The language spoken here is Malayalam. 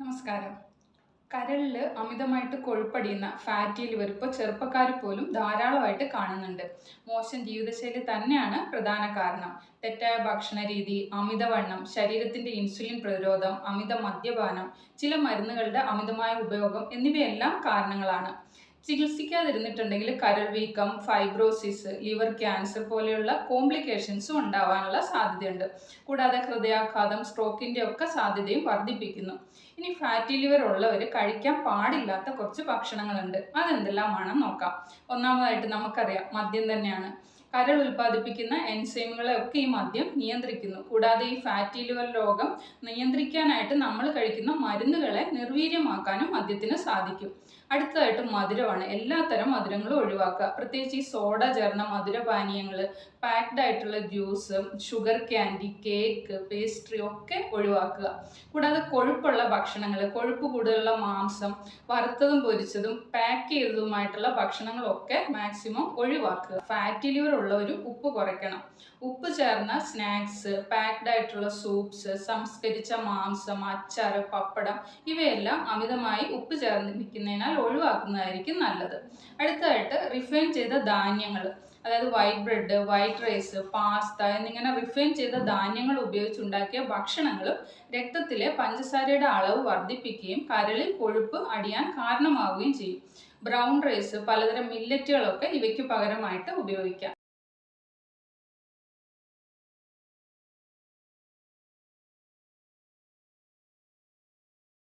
നമസ്കാരം. കരളിൽ അമിതമായിട്ട് കൊഴുപ്പടിയുന്ന ഫാറ്റി ലിവർ ഇപ്പോൾ ചെറുപ്പക്കാർ പോലും ധാരാളമായിട്ട് കാണുന്നുണ്ട്. മോശം ജീവിതശൈലി തന്നെയാണ് പ്രധാന കാരണം. തെറ്റായ ഭക്ഷണ രീതി അമിതവണ്ണം ശരീരത്തിന്റെ ഇൻസുലിൻ പ്രതിരോധം അമിത മദ്യപാനം ചില മരുന്നുകളുടെ അമിതമായ ഉപയോഗം എന്നിവയെല്ലാം കാരണങ്ങളാണ്. ചികിത്സിക്കാതിരുന്നിട്ടുണ്ടെങ്കിൽ കരൾ വീക്കം ഫൈബ്രോസിസ് ലിവർ ക്യാൻസർ പോലെയുള്ള കോംപ്ലിക്കേഷൻസും ഉണ്ടാവാനുള്ള സാധ്യതയുണ്ട്. കൂടാതെ ഹൃദയാഘാതം സ്ട്രോക്കിന്റെ ഒക്കെ സാധ്യതയും വർദ്ധിപ്പിക്കുന്നു. ഇനി ഫാറ്റി ലിവർ ഉള്ളവർ കഴിക്കാൻ പാടില്ലാത്ത കുറച്ച് ഭക്ഷണങ്ങളുണ്ട്. അതെന്തെല്ലാമാണെന്ന് നോക്കാം. ഒന്നാമതായിട്ട് നമുക്കറിയാം മദ്യം തന്നെയാണ്. കരൾ ഉൽപ്പാദിപ്പിക്കുന്ന എൻസൈമുകളെ ഒക്കെ ഈ മദ്യം നിയന്ത്രിക്കുന്നു. കൂടാതെ ഈ ഫാറ്റി ലിവർ രോഗം നിയന്ത്രിക്കാനായിട്ട് നമ്മൾ കഴിക്കുന്ന മരുന്നുകളെ നിർവീര്യമാക്കാനും മദ്യത്തിന് സാധിക്കും. അടുത്തതായിട്ട് മധുരമാണ്. എല്ലാത്തരം മധുരങ്ങളും ഒഴിവാക്കുക. പ്രത്യേകിച്ച് ഈ സോഡ ചേർന്ന മധുരപാനീയങ്ങൾ പാക്ഡ് ആയിട്ടുള്ള juice sugar candy cake pastry ഒക്കെ ഒഴിവാക്കുക. കൂടാതെ കൊഴുപ്പുള്ള ഭക്ഷണങ്ങൾ കൊഴുപ്പ് കൂടുതലുള്ള മാംസം വറുത്തതും പൊരിച്ചതും പാക്ക് ചെയ്തതുമായിട്ടുള്ള ഭക്ഷണങ്ങളൊക്കെ മാക്സിമം ഒഴിവാക്കുക. ഫാറ്റി ലിവർ ഉള്ളവരും ഉപ്പ് കുറയ്ക്കണം. ഉപ്പ് ചേർന്ന സ്നാക്സ് പാക്ഡ് ആയിട്ടുള്ള സൂപ്സ് സംസ്കരിച്ച മാംസം അച്ചാർ പപ്പടം ഇവയെല്ലാം അമിതമായി ഉപ്പ് ചേർന്നിരിക്കുന്നതിനാൽ ഒഴിവാക്കുന്നതായിരിക്കും നല്ലത്. അടുത്തതായിട്ട് റിഫൈൻ ചെയ്ത ധാന്യങ്ങൾ അതായത് white bread white rice pasta എന്നിങ്ങനെ റിഫൈൻ ചെയ്ത ധാന്യങ്ങൾ ഉപയോഗിച്ചുണ്ടാക്കിയ ഭക്ഷണങ്ങളും രക്തത്തിലെ പഞ്ചസാരയുടെ അളവ് വർദ്ധിപ്പിക്കുകയും കരളിൽ കൊഴുപ്പ് അടിയാൻ കാരണമാവുകയും ചെയ്യും. ബ്രൗൺ റൈസ് പലതരം മില്ലറ്റുകളൊക്കെ ഇവയ്ക്ക് പകരമായിട്ട് ഉപയോഗിക്കാം.